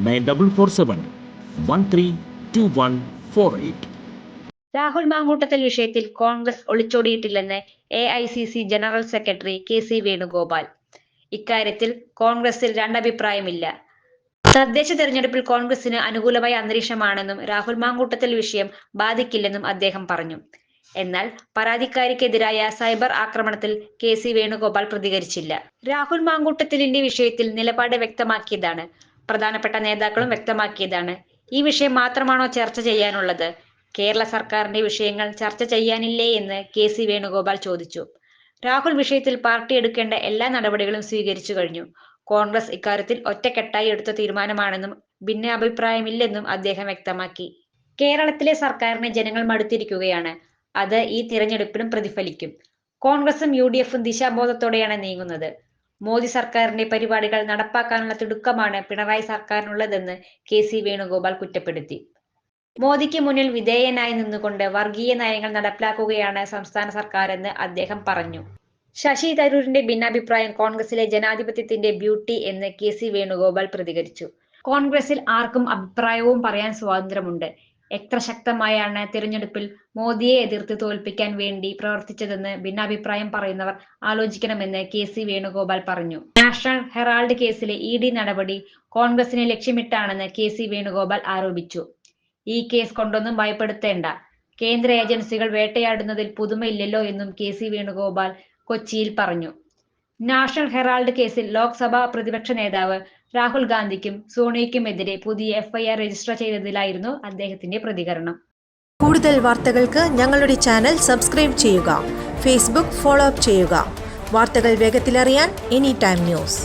nine double four seven one three two one four eight. Rahul Mamkootathil വിഷയത്തിൽ Congress ഒളിച്ചോടിയിട്ടില്ലെന്ന് A I C C general secretary K C Venugopal. ഇക്കാര്യത്തിൽ കോൺഗ്രസിൽ രണ്ടഭിപ്രായമില്ല. തദ്ദേശ തെരഞ്ഞെടുപ്പിൽ കോൺഗ്രസിന് അനുകൂലമായ അന്തരീക്ഷമാണെന്നും രാഹുൽ മാങ്കൂട്ടത്തിൽ വിഷയം ബാധിക്കില്ലെന്നും അദ്ദേഹം പറഞ്ഞു. എന്നാൽ പരാതിക്കാരിക്കെതിരായ സൈബർ ആക്രമണത്തിൽ കെ സി വേണുഗോപാൽ പ്രതികരിച്ചില്ല. രാഹുൽ മാങ്കൂട്ടത്തിലിന്റെ വിഷയത്തിൽ നിലപാട് വ്യക്തമാക്കിയതാണ് പ്രധാനപ്പെട്ട നേതാക്കളും വ്യക്തമാക്കിയതാണ്. ഈ വിഷയം മാത്രമാണോ ചർച്ച ചെയ്യാനുള്ളത്? കേരള സർക്കാരിന്റെ വിഷയങ്ങൾ ചർച്ച ചെയ്യാനില്ലേ എന്ന് കെ സി വേണുഗോപാൽ ചോദിച്ചു. രാഹുൽ വിഷയത്തിൽ പാർട്ടി എടുക്കേണ്ട എല്ലാ നടപടികളും സ്വീകരിച്ചു കഴിഞ്ഞു. കോൺഗ്രസ് ഇക്കാര്യത്തിൽ ഒറ്റക്കെട്ടായി എടുത്ത തീരുമാനമാണെന്നും ഭിന്നാഭിപ്രായമില്ലെന്നും അദ്ദേഹം വ്യക്തമാക്കി. കേരളത്തിലെ സർക്കാരിനെ ജനങ്ങൾ മടുത്തിരിക്കുകയാണ്. അത് ഈ തിരഞ്ഞെടുപ്പിലും പ്രതിഫലിക്കും. കോൺഗ്രസും യു ഡി എഫും ദിശാബോധത്തോടെയാണ് നീങ്ങുന്നത്. മോദി സർക്കാരിന്റെ പരിപാടികൾ നടപ്പാക്കാനുള്ള തിടുക്കമാണ് പിണറായി സർക്കാരിനുള്ളതെന്ന് കെ സി വേണുഗോപാൽ കുറ്റപ്പെടുത്തി. മോദിക്ക് മുന്നിൽ വിധേയനായി നിന്നുകൊണ്ട് വർഗീയ നയങ്ങൾ നടപ്പിലാക്കുകയാണ് സംസ്ഥാന സർക്കാർ എന്ന് അദ്ദേഹം പറഞ്ഞു. ശശി തരൂരിന്റെ ഭിന്നാഭിപ്രായം കോൺഗ്രസിലെ ജനാധിപത്യത്തിന്റെ ബ്യൂട്ടി എന്ന് കെ സി വേണുഗോപാൽ പ്രതികരിച്ചു. കോൺഗ്രസിൽ ആർക്കും അഭിപ്രായവും പറയാൻ സ്വാതന്ത്ര്യമുണ്ട്. എത്ര ശക്തമായാണ് തിരഞ്ഞെടുപ്പിൽ മോദിയെ എതിർത്ത് തോൽപ്പിക്കാൻ വേണ്ടി പ്രവർത്തിച്ചതെന്ന് ഭിന്നാഭിപ്രായം പറയുന്നവർ ആലോചിക്കണമെന്ന് കെ സി വേണുഗോപാൽ പറഞ്ഞു. നാഷണൽ ഹെറാൾഡ് കേസിലെ ഇ ഡി നടപടി കോൺഗ്രസിനെ ലക്ഷ്യമിട്ടാണെന്ന് കെ സി വേണുഗോപാൽ ആരോപിച്ചു. ഈ കേസ് കൊണ്ടൊന്നും ഭയപ്പെടുത്തേണ്ട. കേന്ദ്ര ഏജൻസികൾ വേട്ടയാടുന്നതിൽ പുതുമയില്ലല്ലോ എന്നും കെ സി വേണുഗോപാൽ കൊച്ചിയിൽ പറഞ്ഞു. നാഷണൽ ഹെറാൾഡ് കേസിൽ ലോക്സഭാ പ്രതിപക്ഷ നേതാവ് രാഹുൽ ഗാന്ധിക്കും സോണിയയ്ക്കുമെതിരെ പുതിയ എഫ്ഐആർ രജിസ്റ്റർ ചെയ്തതിലായിരുന്നു അദ്ദേഹത്തിന്റെ പ്രതികരണം. കൂടുതൽ വാർത്തകൾക്ക് ഞങ്ങളുടെ ചാനൽ സബ്സ്ക്രൈബ് ചെയ്യുക ഫേസ്ബുക്ക് ഫോളോ അപ്പ് ചെയ്യുക. വാർത്തകൾ വേഗത്തിലറിയാൻ എനി ടൈം ന്യൂസ്